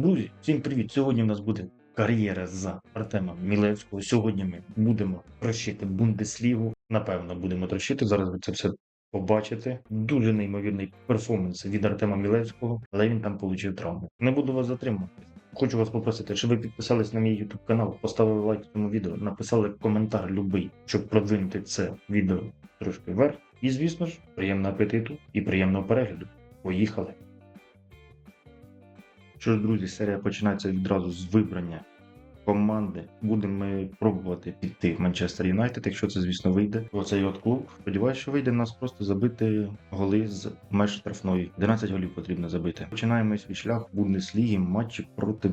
Друзі, всім привіт! Сьогодні в нас буде кар'єра за Артема Мілевського. Сьогодні ми будемо трощити Бундеслігу. Напевно, будемо трощити. Зараз ви це все побачите. Дуже неймовірний перформанс від Артема Мілевського, але він там отримав травму. Не буду вас затримувати. Хочу вас попросити, щоб ви підписались на мій YouTube канал, поставили лайк цьому відео, написали коментар любий, щоб продвинути це відео трошки вверх. І, звісно ж, приємного апетиту і приємного перегляду. Поїхали! Що ж, друзі, серія починається відразу з вибрання команди. Будемо ми пробувати піти в Манчестер Юнайтед, якщо це, звісно, вийде. Оцей от клуб. Сподіваюся, що вийде нас просто забити голи з меж штрафної. 11 голів потрібно забити. Починаємо свій шлях в Бундеслігі матчі проти.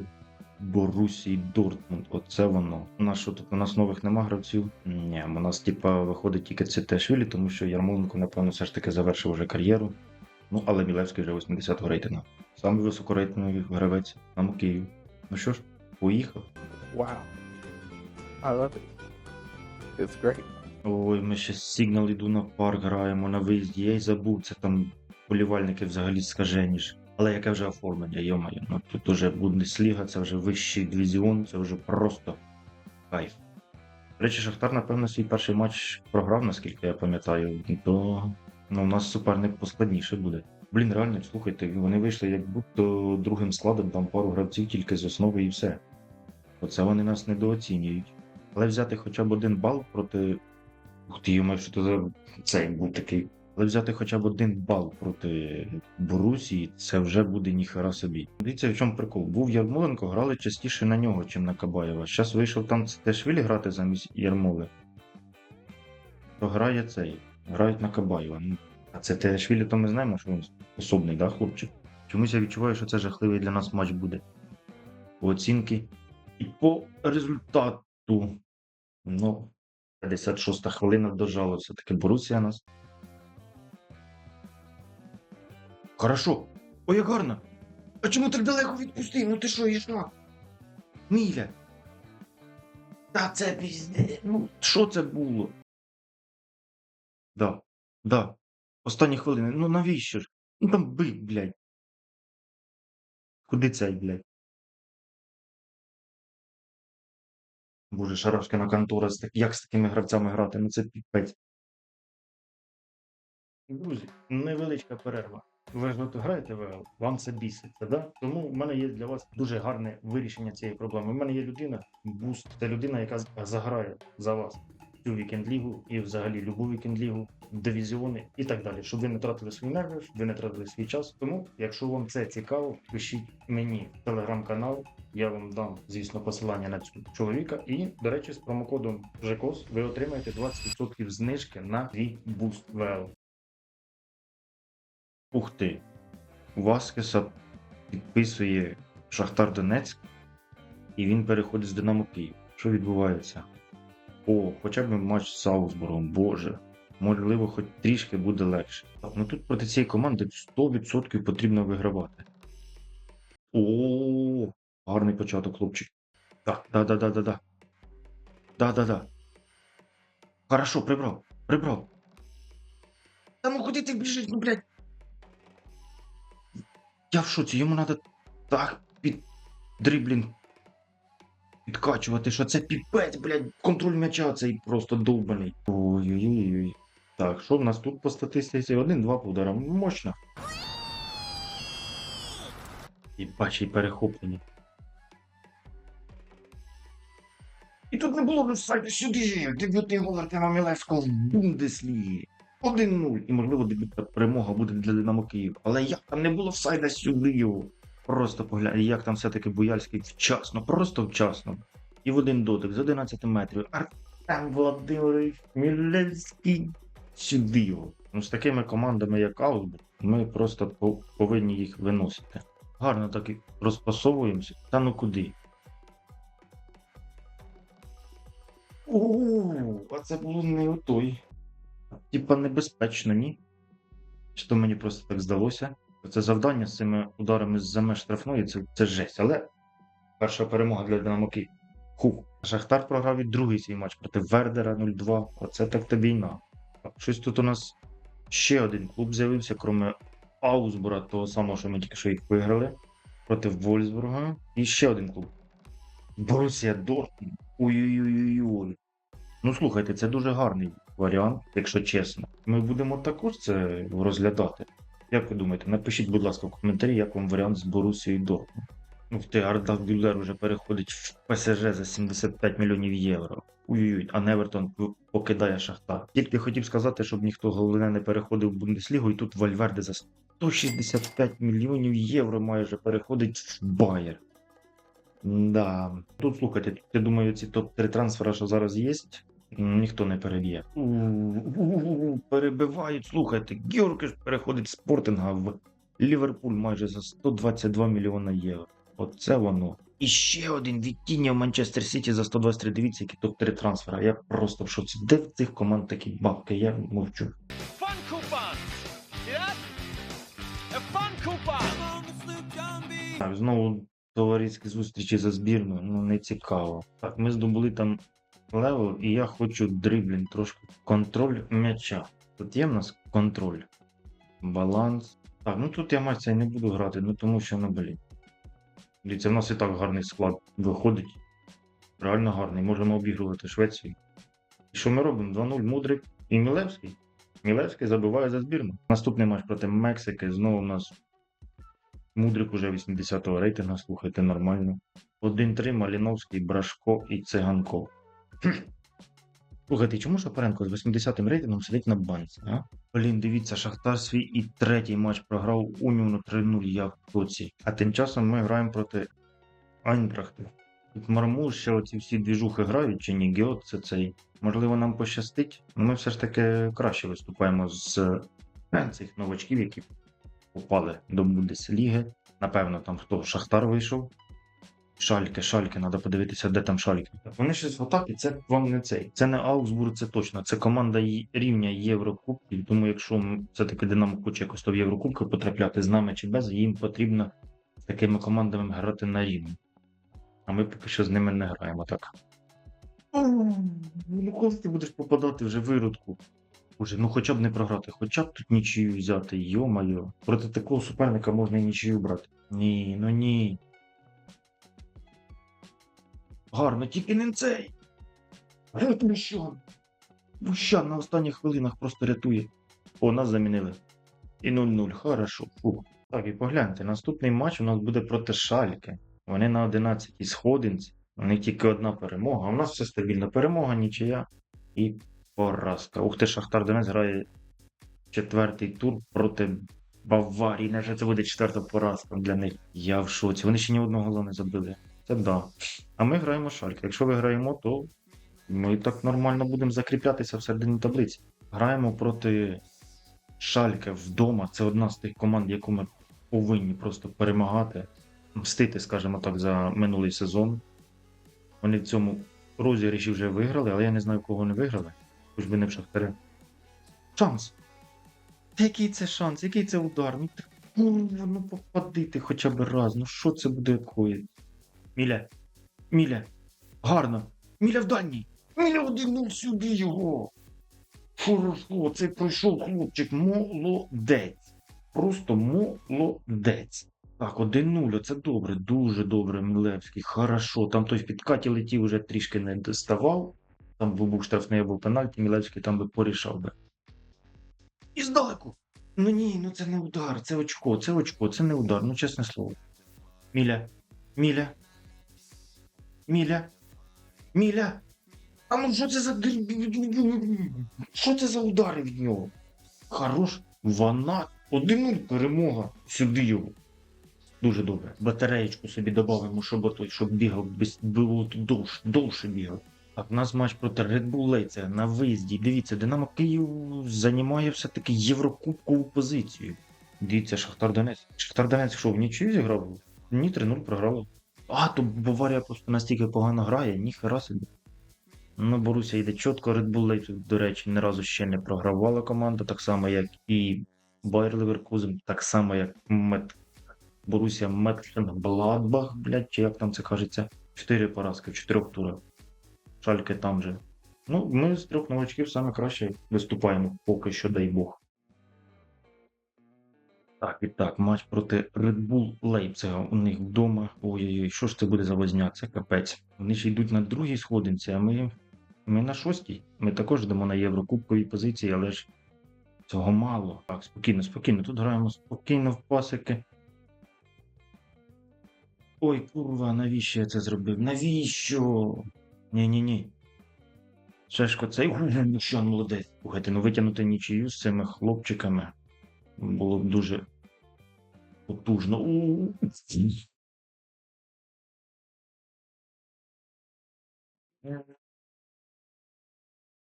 Борусії Дортмунд, оце воно. У нас що тут у нас нових нема гравців? Ні, у нас типа виходить тільки Цитешвілі, тому що Ярмоленко, напевно, все ж таки завершив вже кар'єру. Ну, але Мілевський вже 80-го рейтингу. Самий високорейтинговий гравець на Київ. Ну що ж, поїхав. Wow. I love it. It's great. Ой, ми ще Сігнал Ідуна парк граємо на виїзді. Я й забув, це там болівальники взагалі скажені ж. Але яке вже оформлення, йомаю. Ну тут уже Бундесліга, це вже вищий дивізіон, це вже просто кайф. До речі, Шахтар, напевно, свій перший матч програв, наскільки я пам'ятаю, то ну, у нас суперник поскладніше буде. Блін, реально, слухайте, вони вийшли як будто другим складом, там пару гравців тільки з основи і все. Оце вони нас недооцінюють. Але взяти хоча б один бал проти. Ух ти, йому, що то за цей був такий. Але взяти хоча б один бал проти Борусії, це вже буде ніхера собі. Дивіться, в чому прикол. Був Ярмоленко, грали частіше на нього, чим на Кабаєва. Зараз вийшов там Тешвілі грати замість Ярмоли. То грає цей. Грають на Кабаєва. Ну, а це Тешвілі, то ми знаємо, що він способний, да, хлопчик? Чомусь я відчуваю, що це жахливий для нас матч буде. По оцінки. І по результату. Ну, 56-та хвилина дожала все-таки Борусія нас. Хорошо. Ой, як гарно. А чому так далеко відпустив? Ну ти що, їжак? Міля. Та це пізде. Ну, що це було? Да, да. Останні хвилини. Ну навіщо ж? Ну там бить, блядь. Куди цей, блядь? Боже, Шарашкина контора, з як з такими гравцями грати? Ну це піпець. Друзі, невеличка перерва. Ви ж от граєте ВЛ, вам це біситься, да? Тому в мене є для вас дуже гарне вирішення цієї проблеми. У мене є людина, буст, це людина, яка заграє за вас цю вікенд-лігу і взагалі любу вікенд-лігу, дивізіони і так далі, щоб ви не тратили свої нерви, ви не тратили свій час. Тому, якщо вам це цікаво, пишіть мені в телеграм-канал. Я вам дам, звісно, посилання на цього чоловіка. І, до речі, з промокодом ЖКОС ви отримаєте 20% знижки на свій буст ВЛ. Ух ти. Васкеса підписує Шахтар Донецьк, і він переходить з Динамо Київ. Що відбувається? О, хоча б матч з Саусбургом, боже. Можливо, хоч трішки буде легше. Ну тут проти цієї команди 100% потрібно вигравати. О, гарний початок, хлопчик. Так, да, да, да, да, да. Да, да, да. Хорошо, прибрав, прибрав. Та ну куди ти біжиш, ну блядь. Я в шоці, йому треба так під дриблінг підкачувати, що це піпець, блядь, контроль м'яча цей просто довбаний. Ой-ой-ой. Так, що в нас тут по статистиці? Один-два по ударам. Мощно. І бачи, і перехоплені. І тут не було б сайти сюди. Дебютний гол Артема Мілевського в Бундеслігі. 1-0. І, можливо, дебютна перемога буде для Динамо Київ. Але як там не було сайда сюди його? Просто поглянь, як там все-таки Буяльський вчасно, просто вчасно. І в один дотик з 11 метрів. Артем Володимирович Мілевський. Сюди його. Ну, з такими командами, як Аусбург, ми просто по- повинні їх виносити. Гарно так і розпасовуємося. Та ну куди? А це було не отой. Типа небезпечно, ні? Чи то мені просто так здалося? Це завдання з цими ударами з-за меж штрафної, це, це жесть. Але перша перемога для Динамо Київ. Хух. Шахтар програв і другий свій матч проти Вердера 0-2. Оце так та війна. Щось тут у нас ще один клуб з'явився, крім Аусбура, того самого, що ми тільки що їх виграли. проти Вольсбурга. І ще один клуб. Борусія Дортмунд. Ой-ой-ой. Ну слухайте, це дуже гарний варіант, якщо чесно. Ми будемо також це розглядати. Як ви думаєте, напишіть, будь ласка, в коментарі, як вам варіант з Борусією Дортмунд. Ну, ти Ардак Гюллер вже переходить в ПСЖ за 75 мільйонів євро. Ой-ой, а Невертон покидає Шахтар. Тільки хотів сказати, щоб ніхто головне не переходив в Бундеслігу, і тут Вальверде за 165 мільйонів євро майже переходить в Байер. Да. Тут слухайте, я думаю, ці топ-3 трансфера, що зараз є, ніхто не переб'є. Перебивають, слухайте, Георгіш переходить з Спортинга в Ліверпуль майже за 122 мільйона євро. Оце воно. І ще один відтіння в Манчестер Сіті за 123. Дивіться, які топ-3 трансфера. Я просто в шоці. Де в цих команд такі бабки? Я мовчу. Знову товариські зустрічі за збірну, ну не цікаво. Так, ми здобули там левел, і я хочу дриблінг трошки. Контроль м'яча. Тут є в нас контроль. Баланс. Так, ну тут я матч цей не буду грати, ну тому що, ну блін. Дивіться, в нас і так гарний склад виходить. Реально гарний. Можемо обігрувати Швецію. І що ми робимо? 2-0 Мудрик і Мілевський. Мілевський забиває за збірну. Наступний матч проти Мексики. Знову у нас Мудрик уже 80-го рейтингу, слухайте, нормально. 1-3 Маліновський, Брашко і Циганков. Слухайте, чому Шапаренко з 80-м рейтингом сидить на банці, а? Блін, дивіться, Шахтар свій і третій матч програв Уніону 3-0, я в тоці. А тим часом ми граємо проти Айнтрахту. Тут Мармуш ще оці всі двіжухи грають, чи ні, Геот це цей. Можливо, нам пощастить. Ну, Ми все ж таки краще виступаємо з е, цих новачків, які попали до Бундесліги. Напевно, там хто Шахтар вийшов. Шальке, шальке, треба подивитися, де там шальке. Вони щось в атакі, це вам не цей. Це не Аугсбург, це точно. Це команда рівня Єврокубків. Тому якщо все-таки Динамо хоче якось то в Єврокубки потрапляти з нами чи без, їм потрібно з такими командами грати на рівні. А ми поки що з ними не граємо так. Ну, коли ти будеш попадати вже в виродку. Боже, ну хоча б не програти, хоча б тут нічию взяти, йо-майо. Проти такого суперника можна і нічию брати. Ні, ну ні. Гарно, тільки не цей. Геть Бущан. Бущан на останніх хвилинах просто рятує. О, нас замінили. І 0-0. Хорошо. Фу. Так, і погляньте, наступний матч у нас буде проти Шальки. Вони на 11-й сходинці. У них тільки одна перемога. У нас все стабільно. Перемога, нічия і поразка. Ух ти, Шахтар Донець грає четвертий тур проти Баварії. Невже це буде четверта поразка для них? Я в шоці. Вони ще ні одного гола не забили. Це да. А ми граємо Шальки. Якщо виграємо, то ми так нормально будемо закріплятися всередині таблиці. Граємо проти Шальке вдома. Це одна з тих команд, яку ми повинні просто перемагати, мстити, скажімо так, за минулий сезон. Вони в цьому розіграші вже виграли, але я не знаю, кого не виграли. Хоч би не в Шахтарі. Шанс! Який це шанс? Який це удар? Ну, ти, курва, ну попади ти хоча б раз. Ну що це буде коїти? Міля, Міля, гарно. Міля в дальній. Міля один сюди його. Хорошо, це пройшов хлопчик. Молодець. Просто молодець. Так, 1-0, це добре, дуже добре, Мілевський. Хорошо. Там той в підкаті летів, уже трішки не доставав. Там був штрафний або пенальті, Мілевський там би порішав би. І здалеку. Ну ні, ну це не удар, це очко, це очко, це не удар, ну чесне слово. Міля, Міля. Міля. Міля. А ну що це за Що це за удари від нього? Хорош. Вона. Один перемога. Сюди його. Дуже добре. Батареєчку собі додамо, щоб щоб бігав, було довше, довше бігав. Так, у нас матч проти Red Bull Leipzig на виїзді. Дивіться, Динамо Київ займає все-таки єврокубкову позицію. Дивіться, Шахтар Донець. Шахтар Донець що, в нічию зіграв? Ні, 3-0 програли. А, то Баварія просто настільки погано грає, ніхера собі. Ну, Боруся йде чітко, Red Bull Leipzig, до речі, ні разу ще не програвала команда, так само, як і Bayer Leverkusen, так само, як Мет... Борусія Метхенбладбах, блядь, чи як там це кажеться. Чотири поразки в чотирьох турах. Шальки там же. Ну, ми з трьох новачків саме краще виступаємо, поки що, дай Бог. Так, і так, матч проти Red Bull Лейпцига у них вдома. Ой-ой-ой, що ж це буде за возня? Це капець. Вони ще йдуть на другій сходинці, а ми, ми на шостій. Ми також йдемо на Єврокубковій позиції, але ж цього мало. Так, спокійно, спокійно. Тут граємо спокійно в пасики. Ой, курва, навіщо я це зробив? Навіщо? Ні-ні-ні. Шешко, цей ну що, молодець. Слухайте, ну витягнути нічию з цими хлопчиками було б дуже потужно. У.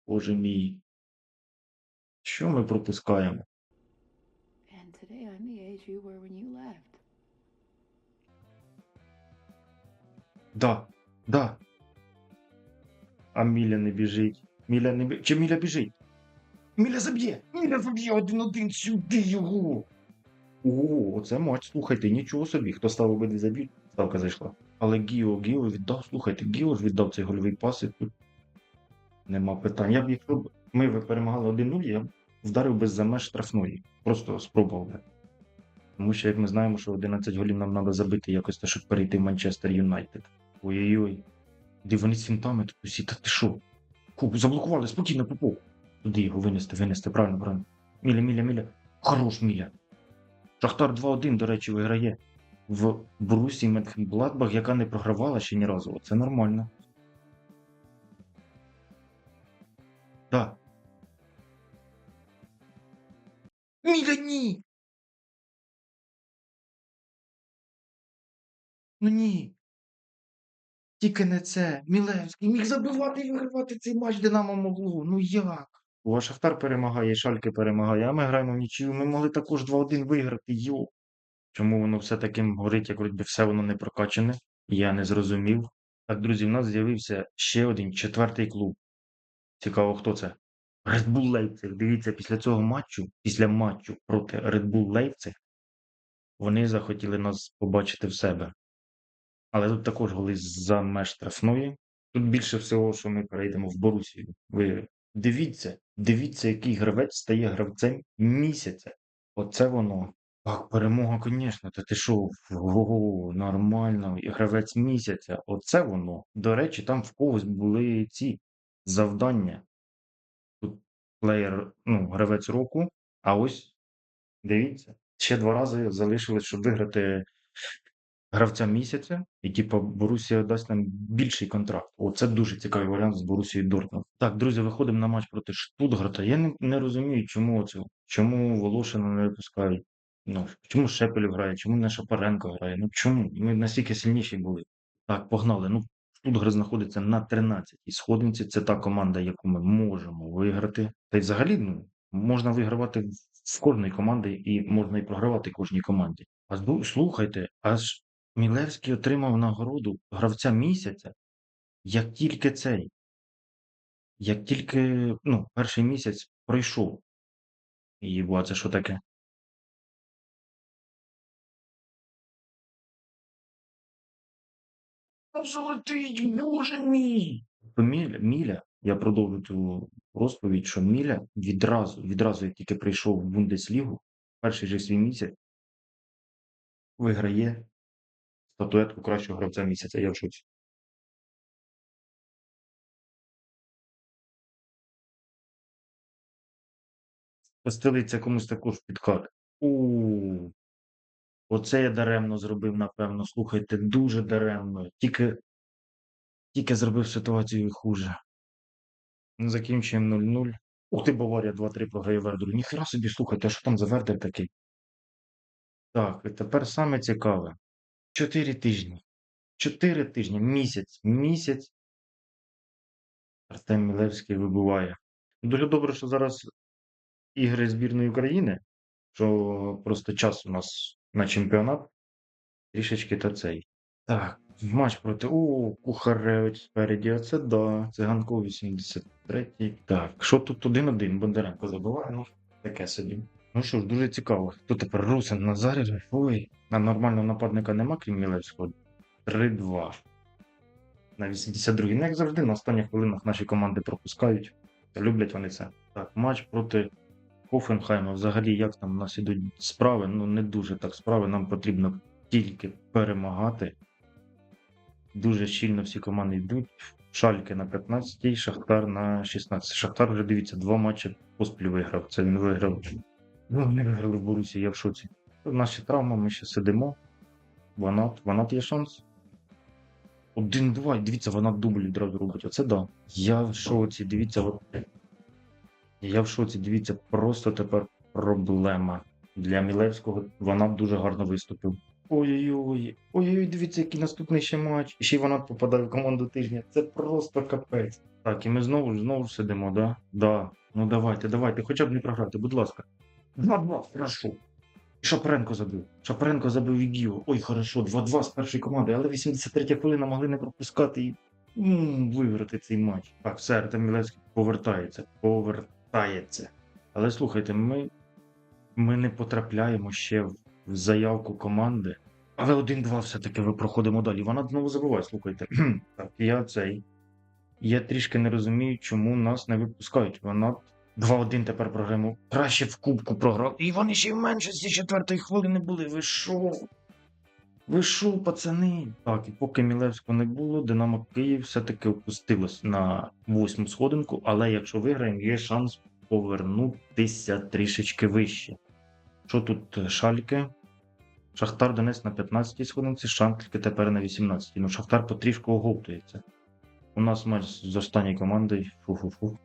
Боже мій. Що ми пропускаємо? And today I'm the age you were when you left. Да, да. А Міля не біжить. Міля не біжить. Чи Міля біжить? Міля заб'є! Міля заб'є один-один сюди його. О, оце матч. Слухайте, нічого собі. Хто став обидві заб'ють, ставка зайшла. Але Гіо, Гіо віддав, слухайте, Гіо ж віддав цей гольовий пас і тут нема питань. Я б, якщо б ми перемагали 1-0, я б вдарив би за меж штрафної. Просто спробував би. Тому що, як ми знаємо, що 11 голів нам треба забити якось, те, щоб перейти в Манчестер Юнайтед. Ой-ой-ой. Де вони з фінтами тут усі, та ти що? Заблокували, спокійно, попов. Туди його винести, винести, правильно, правильно. Міля, Міля, Міля. Хорош, Міля. Шахтар 2-1, до речі, виграє в Брусі Медхенбладбах, яка не програвала ще ні разу. Це нормально. Так. Міля, ні! Ну ні. Тільки не це. Мілевський міг забивати і вигравати цей матч Динамо могло. Ну як? О, Шахтар перемагає, Шальки перемагає, а ми граємо в нічию. Ми могли також 2-1 виграти. Йо. Чому воно все таким горить, як вроді все воно не прокачане? Я не зрозумів. Так, друзі, в нас з'явився ще один четвертий клуб. Цікаво, хто це? Red Bull Leipzig. Дивіться, після цього матчу, після матчу проти Red Bull Leipzig, вони захотіли нас побачити в себе. Але тут також голи за меж штрафної. Тут більше всього, що ми перейдемо в Борусію. Ви дивіться, дивіться, який гравець стає гравцем місяця. Оце воно. Так, перемога, звісно, та ти що, ого, нормально, і гравець місяця. Оце воно. До речі, там в когось були ці завдання. Тут плеєр, ну, гравець року, а ось дивіться, ще два рази залишилось, щоб виграти гравця місяця, і типу Борусія дасть нам більший контракт. О, це дуже цікавий варіант з Борусією Дортмунд. Так, друзі, виходимо на матч проти Штутгарта. Я не, не розумію, чому це, чому Волошина не випускають. Ну, чому Шепелів грає, чому не Шапаренко грає? Ну чому? Ми настільки сильніші були. Так, погнали. Ну, Штутгарт знаходиться на 13-й сходинці. Це та команда, яку ми можемо виграти. Та й взагалі, ну, можна вигравати в- кожної команди і можна і програвати кожній команді. А слухайте, аж Мілевський отримав нагороду гравця місяця, як тільки цей, як тільки ну, перший місяць пройшов. І а це що таке? Золотий, боже мій! Міля, Міля, я продовжу цю розповідь, що Міля відразу, відразу, як тільки прийшов в Бундеслігу, перший же свій місяць, виграє статуетку кращого гравця місяця. Я в шоці. Постелиться комусь також підкат. У оце я даремно зробив, напевно. Слухайте, дуже даремно. Тільки, тільки зробив ситуацію хуже. Закінчуємо 0-0. Ух ти, Баварія 2-3 програє Вердеру. Ніхера собі, слухайте, а що там за Вердер такий? Так, і тепер саме цікаве. Чотири тижні. Чотири тижні, місяць, місяць. Артем Мілевський вибуває. Дуже добре, що зараз ігри збірної України, що просто час у нас на чемпіонат. Трішечки та цей. Так, матч проти. О, Кухаревич спереді. Оце да. Циганков 83-й. Так, що тут 1-1? Бондаренко забиває. Ну, таке собі. Ну що ж, дуже цікаво. Хто тепер Русин Назарів? Ой, а нормального нападника нема, крім Мілевського. 3-2. На 82-й. Ну, як завжди, на останніх хвилинах наші команди пропускають. Люблять вони це. Так, матч проти Хофенхайма. Взагалі, як там у нас ідуть справи? Ну, не дуже так справи. Нам потрібно тільки перемагати. Дуже щільно всі команди йдуть. Шальки на 15, Шахтар на 16. Шахтар вже дивіться, два матчі поспіль виграв. Це він виграв. Ну, вони виграли в Борусі, я в шоці. Наші травми, ми ще сидимо. Ванат, Ванат є шанс. Один-два, дивіться, вона дубль одразу робить. Оце да. Я в шоці, дивіться. Я в шоці, дивіться, просто тепер проблема. Для Мілевського вона дуже гарно виступив. Ой-ой-ой, ой-ой, дивіться, який наступний ще матч. І ще вона попадає в команду тижня. Це просто капець. Так, і ми знову ж знову сидимо, да? Да. Ну давайте, давайте, хоча б не програти, будь ласка. 2-2, хорошо. Шапренко забив. Шапренко забив Ігіо. Ой, хорошо, 2-2 з першої команди, але 83 хвилина могли не пропускати і м, виграти цей матч. Так, все, Артем Мілевський повертається. Повертається. Але слухайте, ми, ми не потрапляємо ще в, заявку команди. Але 1-2 все-таки ви проходимо далі. Вона знову забиває, слухайте. так, я цей. Я трішки не розумію, чому нас не випускають. Вона 2-1 тепер програємо. Краще в кубку програв. І вони ще й в меншості четвертої хвилини були. Ви що? Ви що, пацани? Так, і поки Мілевського не було, Динамо Київ все-таки опустилось на восьму сходинку, але якщо виграємо, є шанс повернутися трішечки вище. Що тут е, шальки? Шахтар Донець на 15-й сходинці, шальки тепер на 18-й. Ну, Шахтар потрішку оговтується. У нас матч з останньою командою. Фу-фу-фу.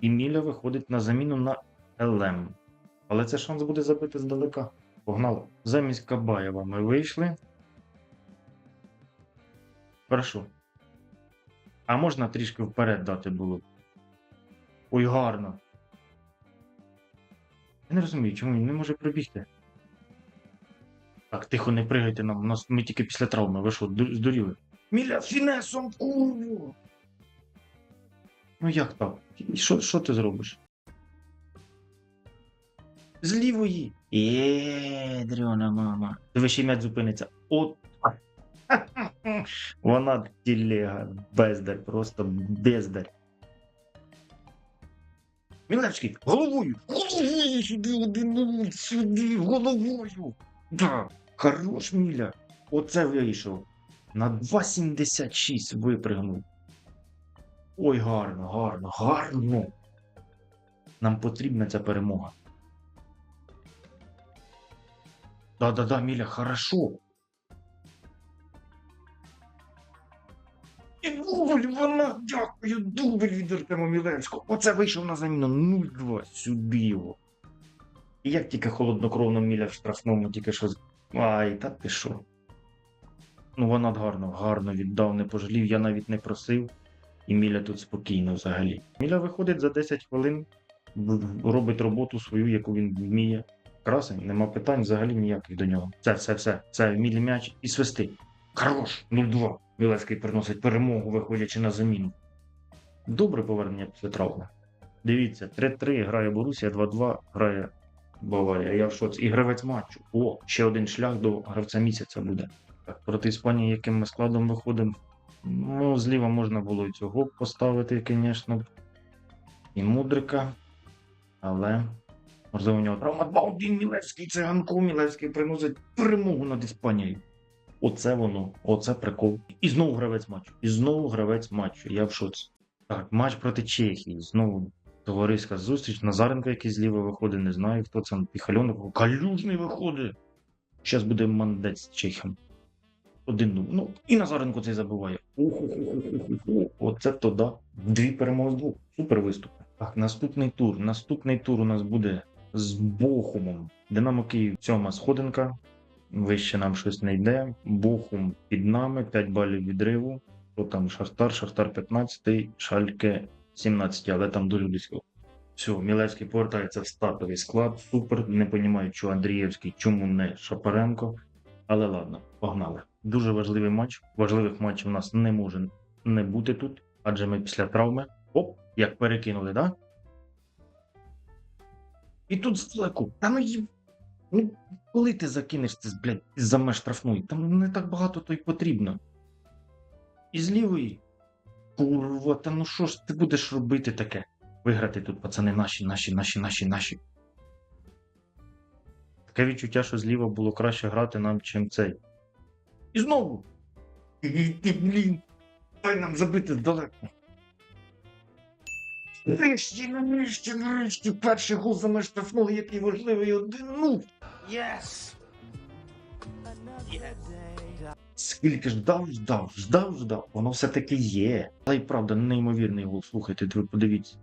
І Міля виходить на заміну на ЛМ. Але це шанс буде забити здалека. Погнали. Замість Кабаєва ми вийшли. Хорошо. А можна трішки вперед дати було. Ой, гарно. Я не розумію, чому він не може пробігти. Так, тихо, не пригайте нам. Нас ми тільки після травми. Ви що, здуріли? Міля фінесом курву! Ну як так? І Що, що ти зробиш? З лівої. Є, дрьона мама. Диви, ще м'яч зупиниться. От. Вона тілега. Бездар, просто бездар. Мілевський, головою! Головою сюди, один, сюди, головою! Да, хорош, Міля. Оце вийшов. На 2,76 випригнув. Ой, гарно, гарно, гарно. Нам потрібна ця перемога. Да-да-да, Міля, хорошо. І дубль, вона, дякую, дубль від Артема Мілевського. Оце вийшов на заміну 0-2, сюди його. І як тільки холоднокровно Міля в штрафному, тільки що. Ай, та ти що? Ну, вона гарно, гарно віддав, не пожалів, я навіть не просив. І Міля тут спокійно взагалі. Міля виходить за 10 хвилин, робить роботу свою, яку він вміє. Красень, нема питань взагалі ніяких до нього. Це все, все. Це Мілі м'яч і свисти. Хорош, 0-2. Мілевський приносить перемогу, виходячи на заміну. Добре повернення після травми. Дивіться, 3-3 грає Борусія, 2-2 грає Баварія. Я в шоці. І гравець матчу. О, ще один шлях до гравця місяця буде. Проти Іспанії, яким ми складом виходимо. Ну, зліва можна було і цього поставити, звісно. І Мудрика. Але. Можливо, у нього травма 2-1 Мілевський, циганко Мілевський приносить перемогу над Іспанією. Оце воно, оце прикол. І знову гравець матчу. І знову гравець матчу. Я в шоці. Так, матч проти Чехії. Знову товариська зустріч. Назаренко який зліва виходить, не знаю, хто це. Піхальонок. Калюжний виходить. Зараз буде мандець з Чехом. Один ну, і Назаренко цей забуває. Оце то да. Дві перемоги з двох. Супер виступи. Так, наступний тур. Наступний тур у нас буде з Бохумом. Динамо Київ сьома сходинка. Вище нам щось не йде. Бохум під нами, 5 балів відриву. Що там Шахтар, Шахтар 15, Шальке 17, але там дуже близько. Все, Мілевський повертається в стартовий склад. Супер. Не розумію, що Андрієвський, чому не Шапаренко. Але ладно, погнали. Дуже важливий матч. Важливих матчів у нас не може не бути тут, адже ми після травми. Оп, як перекинули, да? І тут здалеку. Та ну. Ну, коли ти закинеш це, блядь, за меж штрафної, там не так багато то й потрібно. І з лівої. Курва, та ну що ж ти будеш робити таке? Виграти тут, пацани, наші, наші, наші, наші, наші. Таке відчуття, що зліва було краще грати нам, чим цей. І знову. І, і, блін. Дай нам забити здалеку. Нарешті, нарешті, нарешті, перший гол за меж штрафного, який важливий один. Ну, Yes! Скільки ждав, ждав, ждав, ждав, воно все-таки є. Але й правда, неймовірний гол. Слухайте, ви подивіться.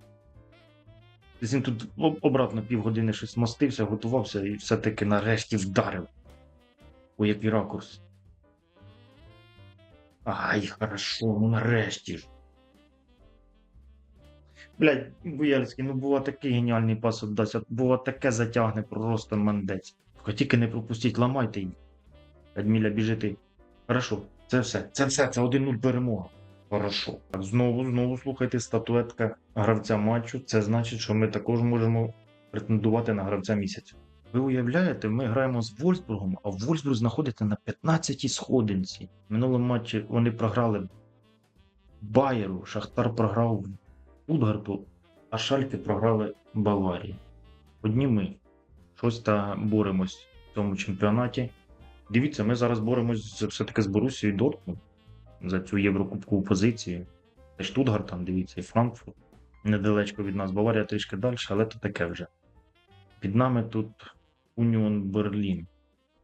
Він тут об- обратно півгодини щось мостився, готувався і все-таки нарешті вдарив. У який ракурс. Ай, хорошо, ну нарешті ж. Блядь, Буяльський, ну бува такий геніальний пас віддасть, а бува таке затягне просто мандець. Тільки тільки не пропустіть, ламайте їх. Адміля біжити. Хорошо, це все. Це все, це 1-0 перемога. Хорошо. Так, знову, знову слухайте статуетка гравця матчу. Це значить, що ми також можемо претендувати на гравця місяця. Ви уявляєте, ми граємо з Вольсбургом, а Вольсбург знаходиться на 15-й сходинці. В минулому матчі вони програли Байеру, Шахтар програв Утгарту, а Шальки програли Баварії. Одні ми щось та боремось в цьому чемпіонаті. Дивіться, ми зараз боремось все-таки з Борусією Дортмунд за цю єврокубкову позицію. Це Штутгарт, там, дивіться, і Франкфурт. Недалечко від нас. Баварія трішки далі, але то таке вже. Під нами тут Уніон Берлін.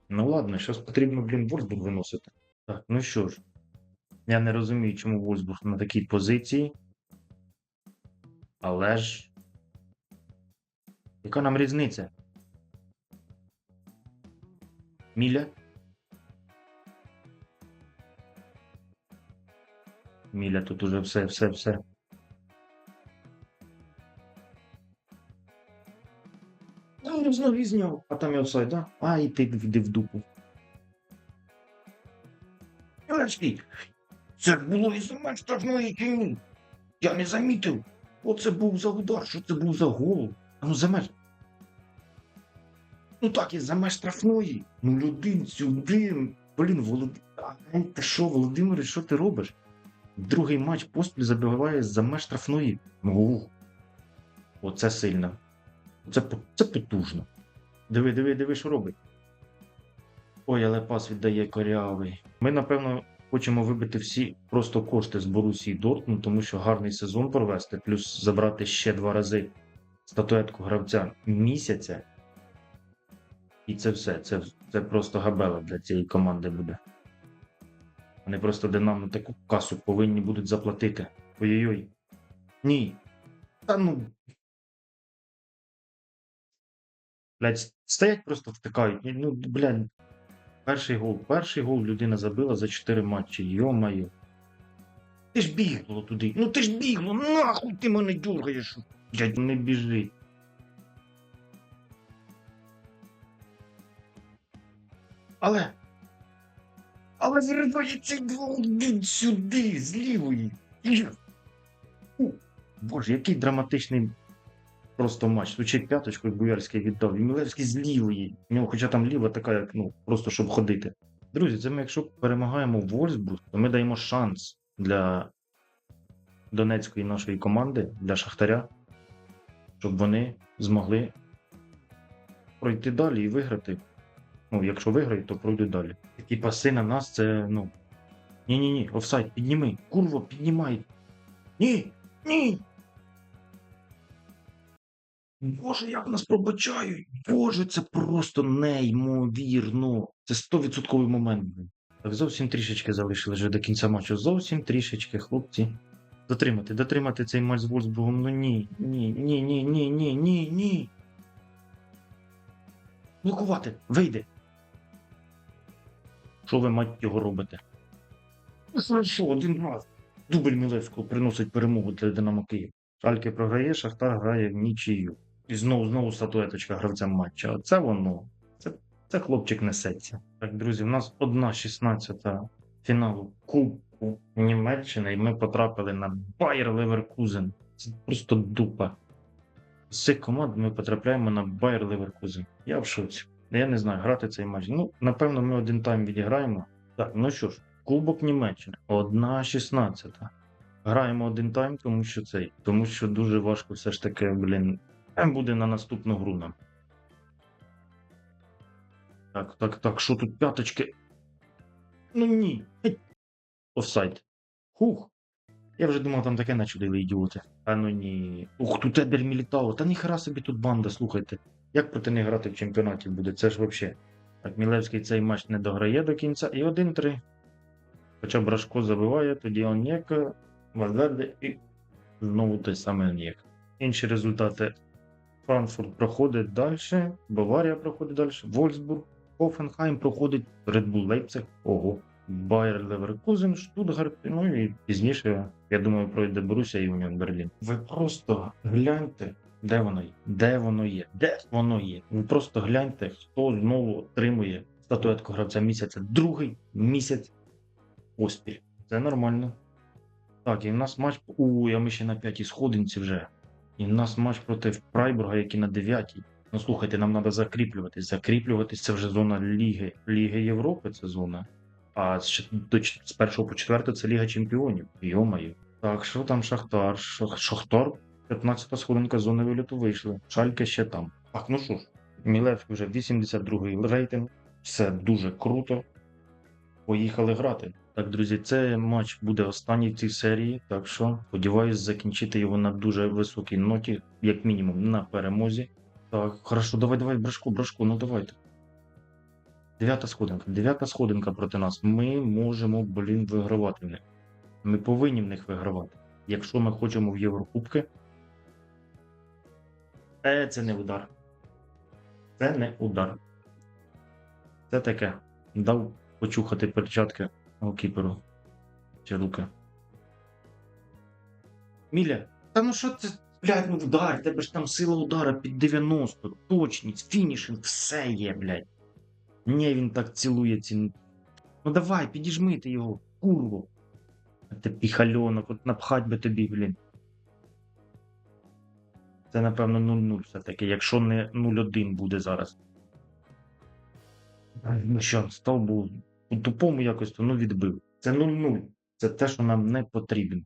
Ну ладно, зараз потрібно, блін, Вольсбург виносити. Так, ну що ж. Я не розумію, чому Вольсбург на такій позиції. Але ж. Яка нам різниця? Міля? Міля тут уже все, все, все. Ну, він знову зняв, а там і офсайд, да? А, і ти йди в дупу. Юрський, це було із за менш штрафної кіні. Я не замітив. Оце був за удар, що це був за гол. А ну за меж. Ну так, і за меж штрафної. Ну людин сюди. Блін, Володимир. Та що, Володимире, що ти робиш? Другий матч поспіль забиває за меж штрафної. Ух. Оце сильно. Це, це потужно. Диви, диви, диви, що робить. Ой, але пас віддає корявий. Ми, напевно, хочемо вибити всі просто кошти з Борусії Дортмунд, тому що гарний сезон провести, плюс забрати ще два рази статуетку гравця місяця. І це все. Це, це просто габела для цієї команди буде. Вони просто Динамо таку касу повинні будуть заплатити. Ой-ой-ой. Ні. Та ну. Блядь, стоять просто втикають. Ну, блядь. Перший гол. Перший гол людина забила за 4 матчі. Йо-моє. Ти ж бігло туди. Ну ти ж бігло, нахуй ти мене дюргаєш. Блядь, не біжи. Але. Але вириває цей гол сюди, з лівої. Боже, який драматичний просто матч. Й п'яточку Буярський віддав. І Мілевський з лівої. У нього хоча там ліва така, як ну, просто щоб ходити. Друзі, це ми, якщо перемагаємо Вольсбург, то ми даємо шанс для донецької нашої команди, для Шахтаря, щоб вони змогли пройти далі і виграти. Ну, якщо виграють, то пройдуть далі. Такі паси на нас це, ну. Ні-ні-ні, офсайд, підніми. Курва, піднімай. Ні! Ні! Боже, як нас пробачають! Боже, це просто неймовірно. Це 100% момент. Так, зовсім трішечки залишили вже до кінця матчу. Зовсім трішечки, хлопці. Дотримати, дотримати цей матч з Вольсбургом. Ну ні, ні, ні, ні, ні, ні, ні, ні. Блокувати, вийде. Що ви, мать його, робите? Ну, хорошо, один раз. Дубль Мілевського приносить перемогу для Динамо Київ. Шальки програє, Шахтар грає в нічию. І знову знову статуеточка гравцям матча. Оце воно. Це, це хлопчик несеться. Так, друзі, в нас одна 16 фіналу Кубку Німеччини, і ми потрапили на Байер Леверкузен. Це просто дупа. З цих команд ми потрапляємо на Байер Леверкузен. Я в шоці. Я не знаю, грати цей матч. Ну, напевно, ми один тайм відіграємо. Так, ну що ж, Кубок Німеччини. Одна 16. Граємо один тайм, тому що цей. Тому що дуже важко все ж таки, блін. Тайм буде на наступну гру нам. Так, так, так, що тут п'яточки? Ну ні. Офсайд. Хух. Я вже думав, там таке начудили ідіоти. А ну ні. Ух, тут Едер Мілітао. Та ніхера собі тут банда, слухайте. Як проти них грати в чемпіонаті буде? Це ж взагалі. Так, Мілевський цей матч не дограє до кінця. І 1-3. Хоча Брашко забиває, тоді Онєка, Вальверде і знову той самий Онєка. Інші результати. Франкфурт проходить далі, Баварія проходить далі, Вольсбург, Хофенхайм проходить, Red Bull Лейпциг, ого, Байер Леверкузен, Штутгарт, ну і пізніше, я думаю, пройде Борусsia і Уніон Берлін. Ви просто гляньте, де воно є, де воно є, де воно є. Ви просто гляньте, хто знову отримує статуетку гравця місяця, другий місяць поспіль. Це нормально. Так, і в нас матч. У, а ми ще на п'ятій сходинці вже. І в нас матч проти Фрайбурга, який на дев'ятій. Ну слухайте, нам треба закріплюватись. Закріплюватись це вже зона Ліги. Ліги Європи це зона. А з, з першого по четверте це Ліга Чемпіонів. Йомаю. Так, що там Шахтар? Шах- Шахтар, 15-та сходинка зони виліту вийшли. Шальке ще там. Так, ну що ж, Мілевський вже 82-й рейтинг. Все дуже круто. Поїхали грати. Так, друзі, це матч буде останній в цій серії, так що сподіваюсь закінчити його на дуже високій ноті, як мінімум на перемозі. Так, хорошо, давай, давай, брашку, брашку, ну давайте. Дев'ята сходинка. Дев'ята сходинка проти нас. Ми можемо, блін, вигравати в них. Ми повинні в них вигравати. Якщо ми хочемо в Єврокубки. Е, це не удар. Це не удар. Це таке. Дав почухати перчатки голкіперу. Чи руки. Міля, та ну що це, блядь, ну вдар, тебе ж там сила удара під 90, точність, фінішинг, все є, блядь. Ні, він так цілує ці. Ну давай, підіжми ти його, курву. А ти піхальонок, от напхать би тобі, блін. Це, напевно, 0-0 все-таки, якщо не 0-1 буде зараз. Ну що, став був у тупому якось то ну відбив. Це 0-0. Це те, що нам не потрібно.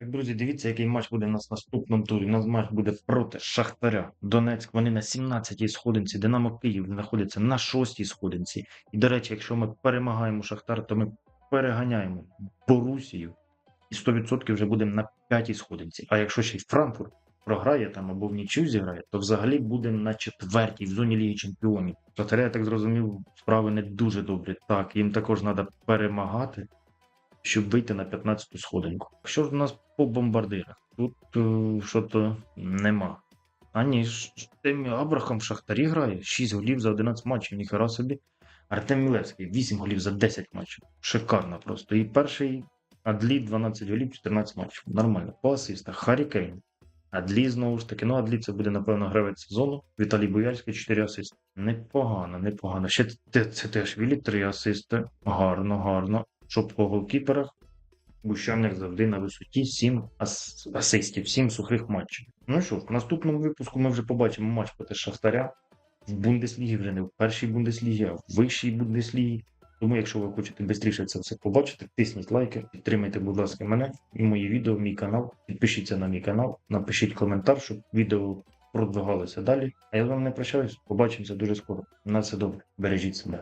Друзі, дивіться, який матч буде у нас наступному турі. У нас матч буде проти Шахтаря. Донецьк. Вони на 17-й сходинці. Динамо Київ знаходиться на 6-й сходинці. І, до речі, якщо ми перемагаємо Шахтар, то ми переганяємо Борусію. І 100% вже будемо на 5-й сходинці. А якщо ще й Франкфурт програє там або в нічю зіграє, то взагалі будемо на четвертій в зоні Ліги Чемпіонів. Шахтаря, я так зрозумів, справи не дуже добрі. Так, їм також треба перемагати, щоб вийти на 15-ту сходинку. Що ж у нас по бомбардирах? Тут е, що-то нема. А ні, ж Артем Абрахам в Шахтарі грає 6 голів за 11 матчів, ніхера собі. Артем Мілевський 8 голів за 10 матчів. Шикарно просто. І перший Адлі 12 голів, 14 матчів. Нормально. По асистах. Харі Кейн. Адлі знову ж таки. Ну, Адлі це буде, напевно, гравець сезону. Віталій Бояльський 4 асисти. Непогано, непогано. Ще те- це теж Вілі 3 асисти. Гарно, гарно. Щоб по голкіперах. Бущаник завжди на висоті 7 ас- асистів, 7 сухих матчів. Ну що в наступному випуску ми вже побачимо матч проти Шахтаря в Бундеслігі, вже не в першій Бундеслігі, а в вищій Бундеслігі. Тому, якщо ви хочете швидше це все побачити, тисніть лайки, підтримайте, будь ласка, мене і мої відео, мій канал. Підпишіться на мій канал, напишіть коментар, щоб відео продвигалося далі. А я з вами не прощаюсь. Побачимося дуже скоро. На все добре. Бережіть себе.